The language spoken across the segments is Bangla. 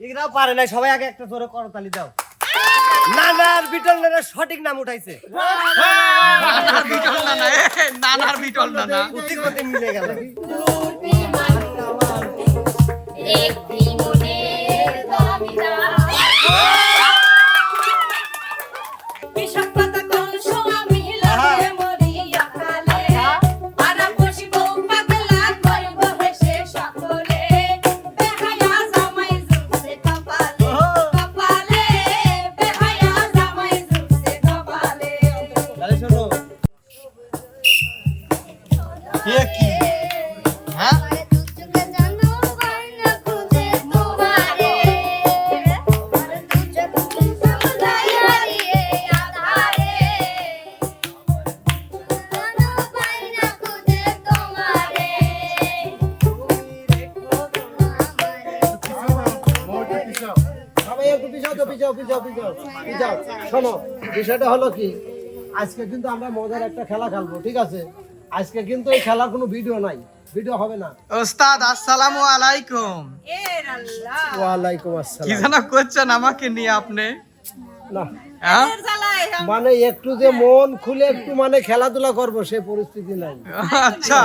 এগুলাও পারে না সবাই আগে একটা জোরে করতালি দাও। নানার বিটল নানার সঠিক নাম উঠাইছে। নানার বিটল নানা নানার বিটল নানা উচিত মতে মিলে গেল বিষয়টা হলো কি আজকে কিন্তু আমরা মজার একটা খেলা খেলব ঠিক আছে? আজকে কিন্তু এই খেলার কোনো ভিডিও নাই ভিডিও হবে না। ওস্তাদ আসসালামু আলাইকুম। ওয়ালাইকুম কি আসসালাম যেন করছেন আমাকে নিয়ে আপনি? না। হ্যাঁ? মানে একটু যে মন খুলে একটু মানে খেলাধুলা করব সে পরিস্থিতি নাই। আচ্ছা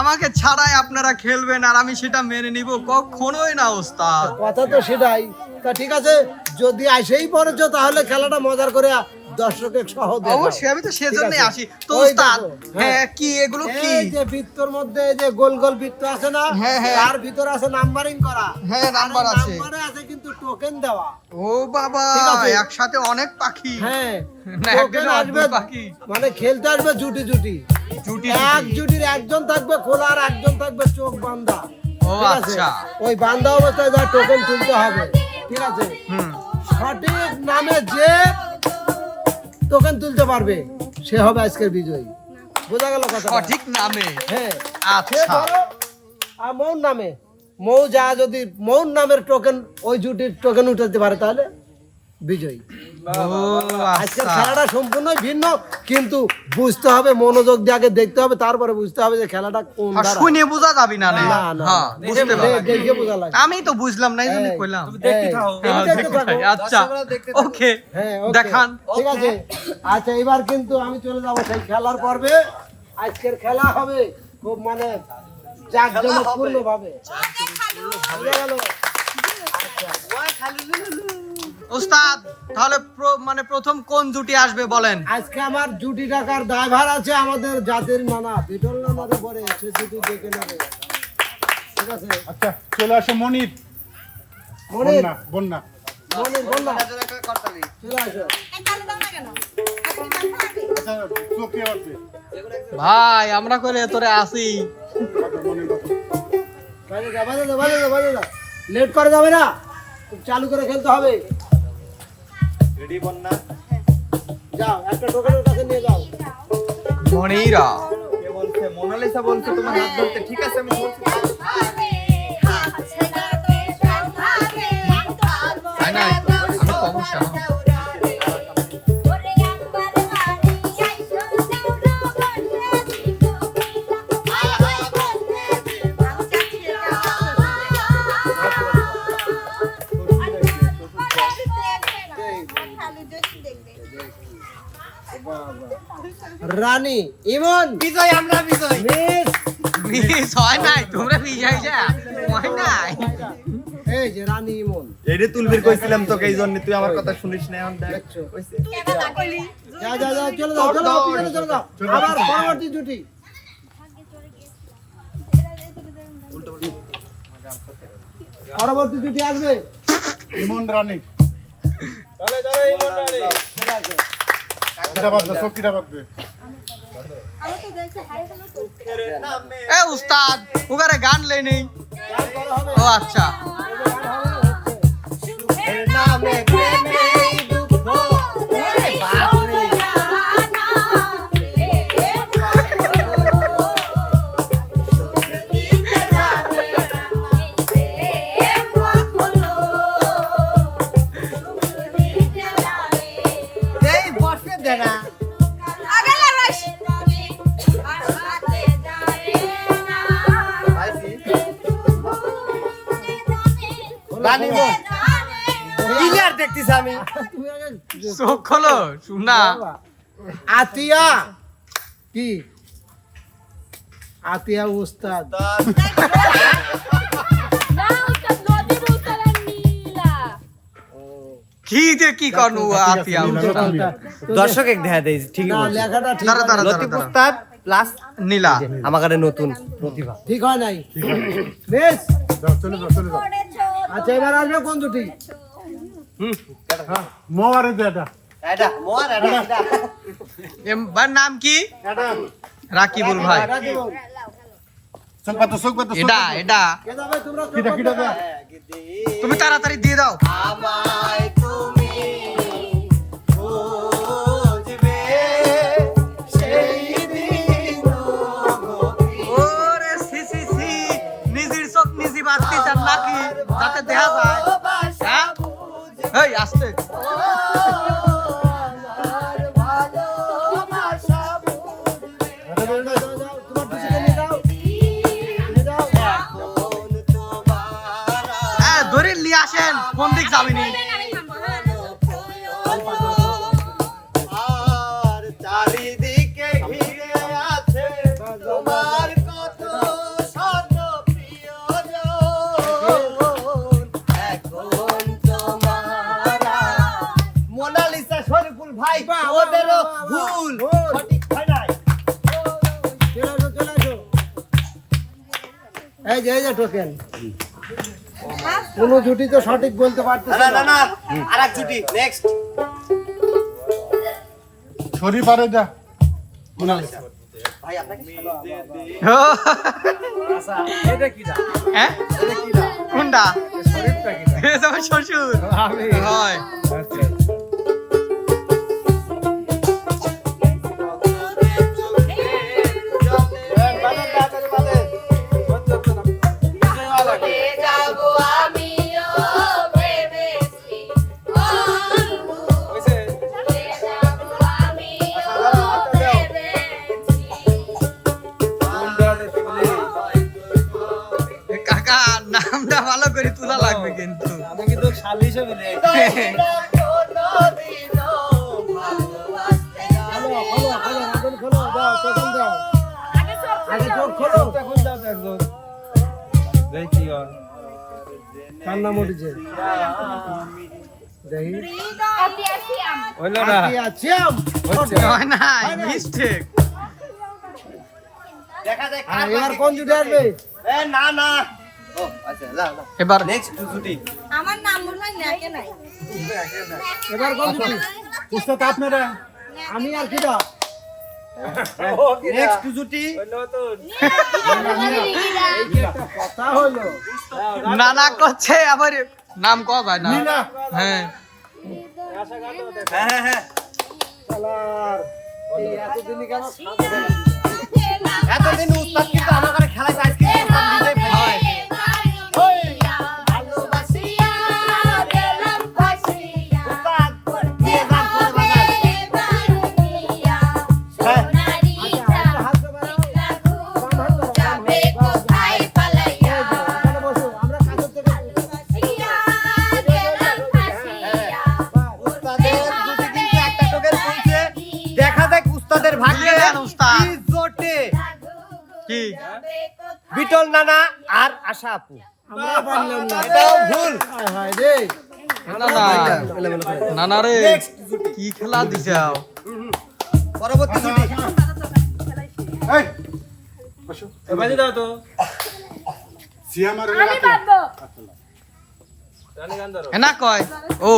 আমাকে ছাড়াই আপনারা খেলবেন আর আমি সেটা মেনে নিব কখনোই না ওস্তাদ। কথা তো সেটাই। তা ঠিক আছে যদি আসেই পড়েছো তাহলে খেলাটা মজার করে দর্শকের সহ অবশ্যই আমি তো সেজন্যই আসি। তো হ্যাঁ হ্যাঁ। কি এগুলো কি? যে বৃত্তর মধ্যে যে গোল গোল বৃত্ত আছে না হ্যাঁ, হ্যাঁ। তার ভিতরে আছে নাম্বারিং করা। হ্যাঁ, নাম্বার আছে। নাম্বারে আছে কিন্তু টোকেন দেওয়া। ও বাবা একসাথে অনেক পাখি। হ্যাঁ টোকেন আসবে পাখি। মানে খেলতে আসবে জুটি জুটি। জুটি এক জুটির একজন থাকবে খোলা আর একজন থাকবে চোখ বান্ধা। ও আচ্ছা। ওই বান্ধা অবস্থায় যা টোকেন তুলতে হবে। ঠিক আছে? সঠিক নামে যে টোকেন তুলতে পারবে। সে হবে আজকের বিজয়ী। বোঝা গেল কথা সঠিক নামে। হ্যাঁ। আচ্ছা। আর মৌর নামে। মৌ যা যদি মৌন নামের টোকেন ওই জুটির টোকেন উঠাতে পারে তাহলে? বিজয়ী। আজকের আচ্ছা। খেলাটা সম্পূর্ণ ভিন্ন কিন্তু বুঝতে হবে মনোযোগ দিয়ে আগে দেখতে হবে তারপরে বুঝতে হবে যে খেলাটা কোন শুনে বোঝা যাবি না না, না, হ্যাঁ না। বুঝতে পারলাম। দেখে বোঝা লাগে আমি তো বুঝলাম না এই জন্য এই, কইলাম। হ্যাঁ। আচ্ছা ওকে হ্যাঁ দেখান। ঠিক আছে। আচ্ছা এবার কিন্তু আমি চলে যাব সেই খেলার পর্বে। আজকের খেলা হবে খুব মানে জাঁকজমকপূর্ণ ভাবে বুঝা গেল? ওস্তাদ তাহলে মানে প্রথম কোন জুটি আসবে বলেন? আজকে আমার জুটি টাকার ড্রাইভার আছে আমাদের জাতির নানা বিটল নানার উপরে সে জুটি দেখে নেবে। ঠিক আছে? আচ্ছা চলে আসো মনির। মনির? বন্যা মনির বল না চলে আসো। আচ্ছা চোখে আসবে ভাই আমরা করে তোরে আসি। লেট করা যাবে না। চালু করে খেলতে হবে। রেডি বন্যা যাও একটা টোকেনের কাছে নিয়ে যাও। মনিরা। কে বলছে? মোনালিসা বলছে তোমার হাত ধরতে। ঠিক আছে আমি বলছি। রানী ইমন। বিজয় আমরা বিজয়। মিস। মিস হয় নাই তোমরা বিজয় যা হয় নাই। এই যে রানী ইমন। এডে তুলবির কইছিলাম তোকে এই জন্য তুই আমার কথা শুনিস না এখন দেখ। দেখছ। কইছে। যা যা যা চলে যাও চলে যাও পিছনে চলে যাও আবার পরবর্তী জুটি। পরবর্তী জুটি আসবে। ইমন রানী। কিটা বাজবে চোখ কিটা বাজবে এ উস্তাদ ওখানে গান লে নেই। ও আচ্ছা। আমি। চোখ খোলো না বাবা। আতিয়া। কি? আতিয়া উস্তাদ। কি যে কি করনু আতিয়া দর্শক এক দেখা দেয় ঠিক না লেখাটা ঠিক। লতিফ উস্তাদ প্লাস নীলা। আমার কাছে নতুন প্রতিভা। ঠিক হয় নাই। বেশ। চলে চলে আচ্ছা এবার আসবে কোন দুটি? মোয়ারে দাদা এবার নাম কি? রাকিবুল ভাই। তুমি তাড়াতাড়ি দিয়ে দাও। চারিদিকে ঘিরে আছে তোমার কত শত প্রিয়জন এখন তোমারা মোনালিসা শরীফুল ভাই ওদেরও ভুল সঠিক হয় নাই। এই যে এই যে টোকেন কোন জুটি তো সঠিক বলতে পারতেছে না না না। না আর এক ছুটি নেক্সট ছড়ি পারে আপনাকে হ্যাঁ? কোনটা? শ্বশুর। হয়। কার নাম উঠেছে দেখি পটাশিয়াম আতিয়া চ্যাম হয়? না। মিস্টেক দেখা যায় আর কোন জুটি আসবে না না না না। এবার নেক্সট ছুটি। আমার নাম নাকে নাই। এবার কোন জুটি উস্তাদ আপনারা আমি আর কিটা নেক্সট ছুটি। কি কথা হলো। নানা করছে আবার নাম ক ভাই না? হ্যাঁ। হ্যাঁ হ্যাঁ হ্যাঁ। এতদিন উস্তাদ কিন্তু আমার ঘরে খেলায় আজকে আশা আপু। আমরা পারলাম না। এটাও ভুল। হায় হায় রে। না না। না। না রে কি খেলা দিছে পরবর্তী জুটি এই বসো। এবারে দাও তো। সিয়াম আমি পারব এনা কয়? ও।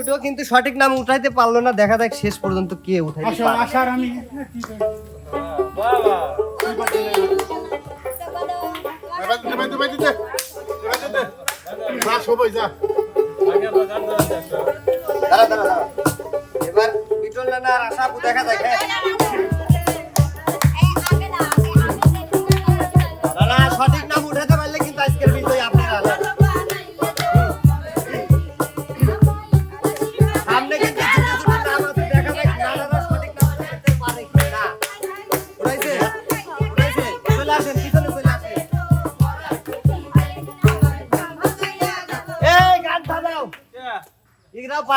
দুটো কিন্তু সঠিক নাম উঠাইতে পারল না দেখা যাক শেষ পর্যন্ত কে উঠাইতে আসার আমি? এবার বিটল এবার দে, এবার দে, দে।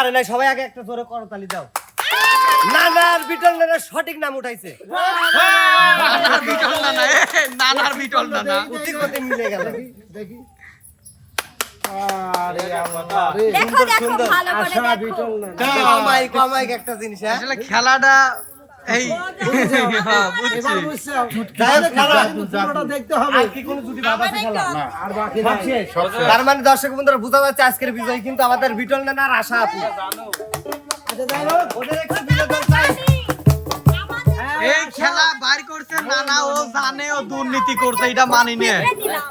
পারে নাই সবাই আগে একটা জোরে করতালি দাও নানার বিটল নানা সঠিক নাম উঠাইছে। নানার বিটল না না নানার বিটল নানা মিলে গেল। দেখি। দেখি আরে আল্লাহ রে দেখো দেখো সুন্দর। ভালো করে আশা দেখো। বিটল না কমাই কমাই একটা জিনিস আসলে খেলাটা এই হ্যাঁ, বুঝছি। এবার বুঝছ যাই হোক, খেলা। পুরোটা দেখতে হবে। আর কি কোনো জুটি ভাব আছে আর বাকি সব নাই। শেষ তার মানে দর্শক বন্ধুরা বোঝা যাচ্ছে আজকের বিজয় কিন্তু আমাদের বিটল নানা আর আশা আপু আচ্ছা যাই হোক ওদের একটু বিনোদন চাই। এই খেলা বাইর করছে নানা ও জানে ও দুর্নীতি করছে এটা মানি নে দিলাম।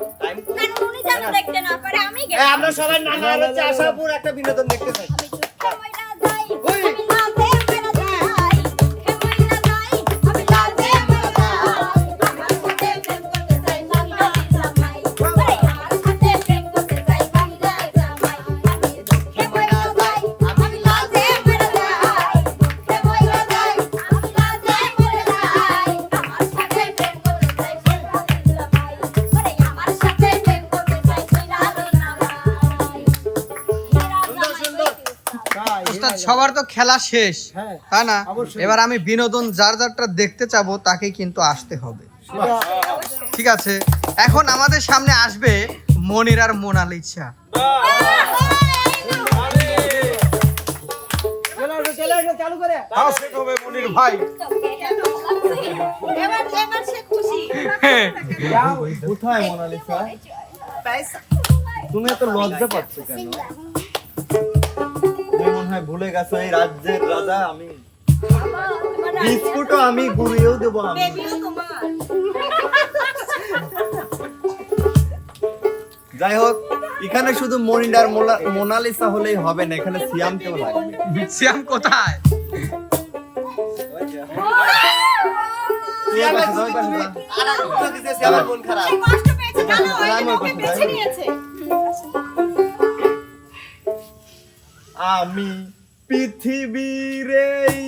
কারণ উনি যেন দেখতে না পারে আমি এই, গেলাম। আমরা সবাই নানা হচ্ছে আশা আপুর একটা বিনোদন দেখতে চাই। খেলা শেষ হ্যাঁ। তাই না? এবার আমি বিনোদন যার যারটা দেখতে চাবো তাকে কিন্তু আসতে হবে। ঠিক আছে। এখন আমাদের সামনে আসবে মনির আর মোনালিসা কোথায় মোনালিসা। তুমি এত লজ্জা পাচ্ছ কেন? হয় ভুলে গেছো এই রাজ্যের রাজা আমি। বিস্কুটও আমি গুড়িয়েও দেবো আমি। যাই হোক এখানে শুধু মনিডার মোনালিসা হলেই হবে না এখানে লাগবে কোথায়? সিয়াম আছে, ওই পাশে যা। আর একটু দিছে সিয়ামের মন খারাপ। কষ্ট পেয়েছে আমি পৃথিবীর এই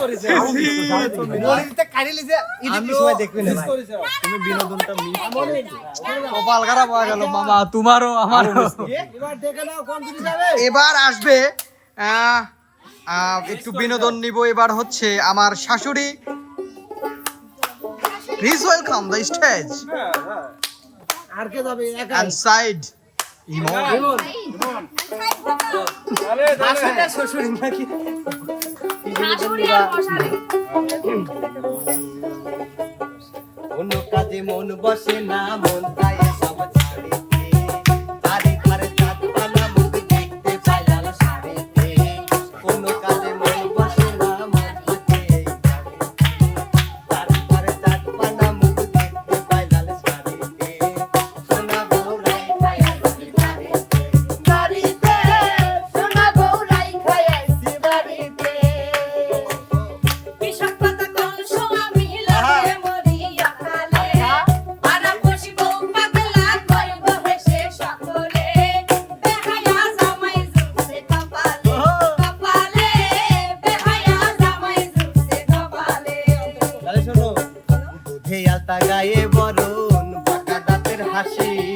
করেছে। মনিতে কাটি লিছে ইডিট সময় দেখবি না ভাই। তুমি বিনোদনটা মিস কপাল খারাপ হয়ে গেল মামা তোমারও আমারও। এবার দেখে নাও কোন জিনিস যাবে এবার আসবে একটু বিনোদন নিব। এবার হচ্ছে আমার শাশুড়ি। প্লিজ ওয়েলকাম দ্য স্টেজ আর কে যাবে? একা অ্যান্ড সাইড ইমন শাশুড়ি আর শ্বশুরি নাকি? অন্য কাজে মন বসে না মন তাই সব ছাড়িতে Achei.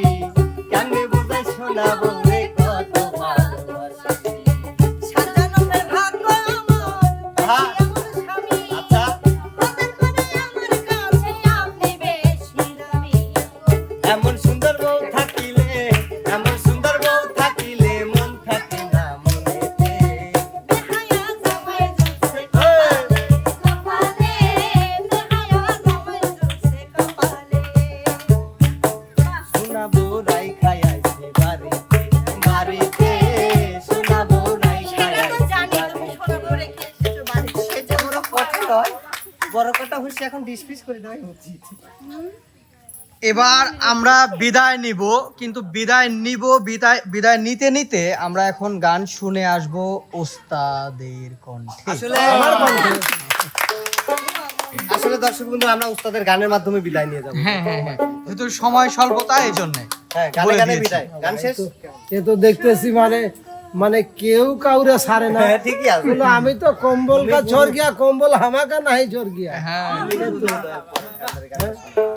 করে দেওয়াই উচিত। এবার আমরা বিদায় নিব কিন্তু বিদায় নিব বিদায় বিদায় নিতে নিতে আমরা এখন গান শুনে আসব ওস্তাদের কণ্ঠে। আসলে আসলে দর্শক বন্ধু আমরা উস্তাদের গানের মাধ্যমে বিদায় নিয়ে যাব। হ্যাঁ হ্যাঁ হ্যাঁ। যেহেতু সময় স্বল্পতা এই জন্য। হ্যাঁ গানে গানে বিদায়। গান শেষ? এ তো দেখতেছি মানে মানে কেউ কাউরে সারে না। হ্যাঁ ঠিকই আছে। বলে আমি তো কম্বল কা ঝর গিয়া কম্বল হামাকা নাই ঝর গিয়া হ্যাঁ। গান।